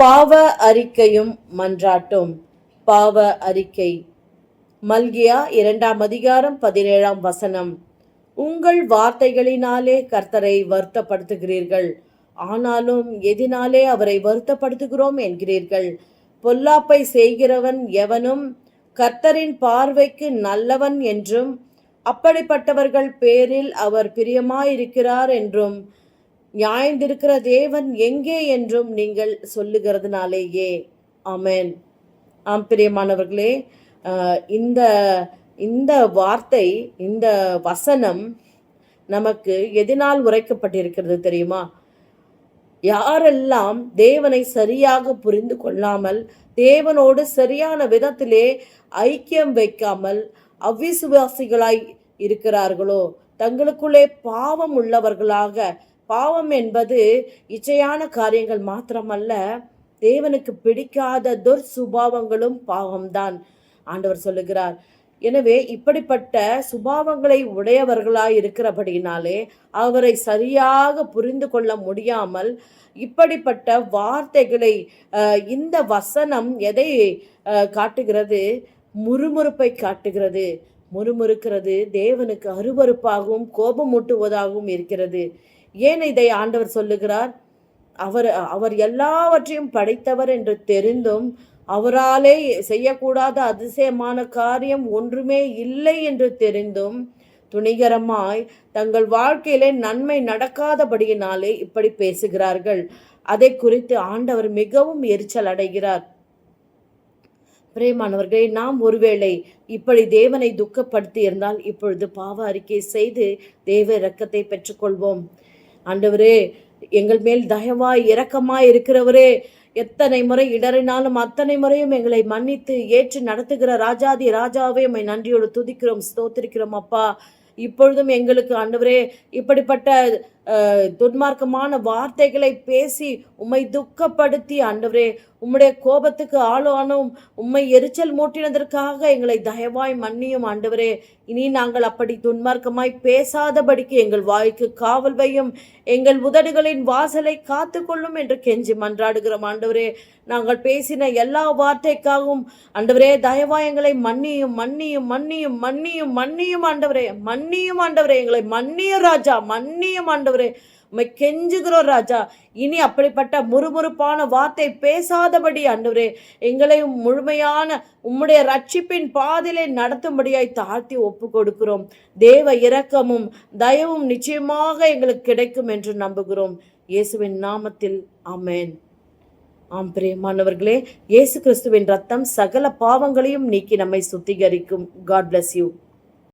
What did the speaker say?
பாவ அறிக்கையும் மன்றாட்டும். பாவ அறிக்கை. மல்கியா இரண்டாம் அதிகாரம் பதினேழாம் வசனம். உங்கள் வார்த்தைகளினாலே கர்த்தரை வருத்தப்படுத்துகிறீர்கள். ஆனாலும் எதினாலே அவரை வருத்தப்படுத்துகிறோம் என்கிறீர்கள். பொல்லாப்பை செய்கிறவன் எவனும் கர்த்தரின் பார்வைக்கு நல்லவன் என்றும் அப்படிப்பட்டவர்கள் பேரில் அவர் பிரியமாயிருக்கிறார் என்றும் நியாயந்திருக்கிற தேவன் எங்கே என்றும் நீங்கள் சொல்லுகிறதுனாலேயே. ஆமேன். ஆம் பிரியமானவர்களே இந்த இந்த வார்த்தை இந்த வசனம் நமக்கு எதனால் உரைக்கப்பட்டிருக்கிறது தெரியுமா? யாரெல்லாம் தேவனை சரியாக புரிந்து கொள்ளாமல் தேவனோடு சரியான விதத்திலே ஐக்கியம் வைக்காமல் அவ்விசுவாசிகளாய் இருக்கிறார்களோ? தங்களுக்குள்ளே பாவம் உள்ளவர்களாக பாவம் என்பது இச்சையான காரியங்கள் மாத்திரமல்ல தேவனுக்கு பிடிக்காத துர்சுபாவங்களும் பாவம்தான் ஆண்டவர் சொல்லுகிறார். எனவே இப்படிப்பட்ட சுபாவங்களை உடையவர்களாய் இருக்கிறபடினாலே அவரை சரியாக புரிந்து கொள்ள முடியாமல் இப்படிப்பட்ட வார்த்தைகளை இந்த வசனம் எதை காட்டுகிறது? முறுமுறுப்பை காட்டுகிறது. முறுமுறுக்கிறது தேவனுக்கு அருவருப்பாகவும் கோபமூட்டுவதாகவும் இருக்கிறது. ஏன் இதை ஆண்டவர் சொல்லுகிறார்? அவர் அவர் எல்லாவற்றையும் படைத்தவர் என்று தெரிந்தும் அவராலே செய்யக்கூடாத அதிசயமான காரியம் ஒன்றுமே இல்லை என்று தெரிந்தும் துணிகரமாய் தங்கள் வாழ்க்கையிலே நன்மை நடக்காதபடியினாலே இப்படி பேசுகிறார்கள். அதை குறித்து ஆண்டவர் மிகவும் எரிச்சல் அடைகிறார். பிரேமானவர்களே நாம் ஒருவேளை இப்படி தேவனை துக்கப்படுத்தி இருந்தால் இப்பொழுது பாவ அறிக்கை செய்து தேவ இரக்கத்தை பெற்றுக்கொள்வோம். ஆண்டவரே எங்கள் மேல் தயவாய் இரக்கமாய் இருக்கிறவரே எத்தனை முறை இடறினாலும் அத்தனை முறையும் எங்களை மன்னித்து ஏற்று நடத்துகிற ராஜாதி ராஜாவே உம்மை நன்றியோடு துதிக்கிறோம் ஸ்தோத்திருக்கிறோம் அப்பா. இப்பொழுதும் எங்களுக்கு ஆண்டவரே இப்படிப்பட்ட துன்மார்க்கமான வார்த்தைகளை பேசி உம்மை துக்கப்படுத்தி ஆண்டவரே உம்முடைய கோபத்துக்கு ஆளானும். உம்மை எரிச்சல் மூட்டினதற்காக எங்களை தயவாய் மன்னியும் ஆண்டவரே. இனி நாங்கள் அப்படி துன்மார்க்கமாய் பேசாதபடிக்கு எங்கள் வாய்க்கு காவல் வையும். எங்கள் உதடுகளின் வாசலை காத்துக்கொள்ளும் என்று கெஞ்சி மன்றாடுகிறோம் ஆண்டவரே. நாங்கள் பேசின எல்லா வார்த்தைக்காகவும் ஆண்டவரே தயவாய் எங்களை மன்னியும் மன்னியும் மன்னியும் மன்னியும் மன்னியும் ஆண்டவரே. மன்னியும் ஆண்டவரே எங்களை மன்னியும் ராஜா மன்னியும் ஆண்டவரே. உம்மை கெஞ்சுகிறோம் ராஜா. இனி அப்படிப்பட்ட முறுமுறுப்பான வார்த்தை பேசாதபடி ஆண்டவரே எங்களை முழுமையான உம்முடைய ரட்சிப்பின் பாதிலே நடத்தும்படியாய் தாழ்த்தி ஒப்பு கொடுக்கிறோம். தேவ இரக்கமும் தயவும் நிச்சயமாக எங்களுக்கு கிடைக்கும் என்று நம்புகிறோம். இயேசுவின் நாமத்தில் அமேன் ஆம் பிரியமானவர்களே இயேசு கிறிஸ்துவின் ரத்தம் சகல பாவங்களையும் நீக்கி நம்மை சுத்திகரிக்கும். God bless you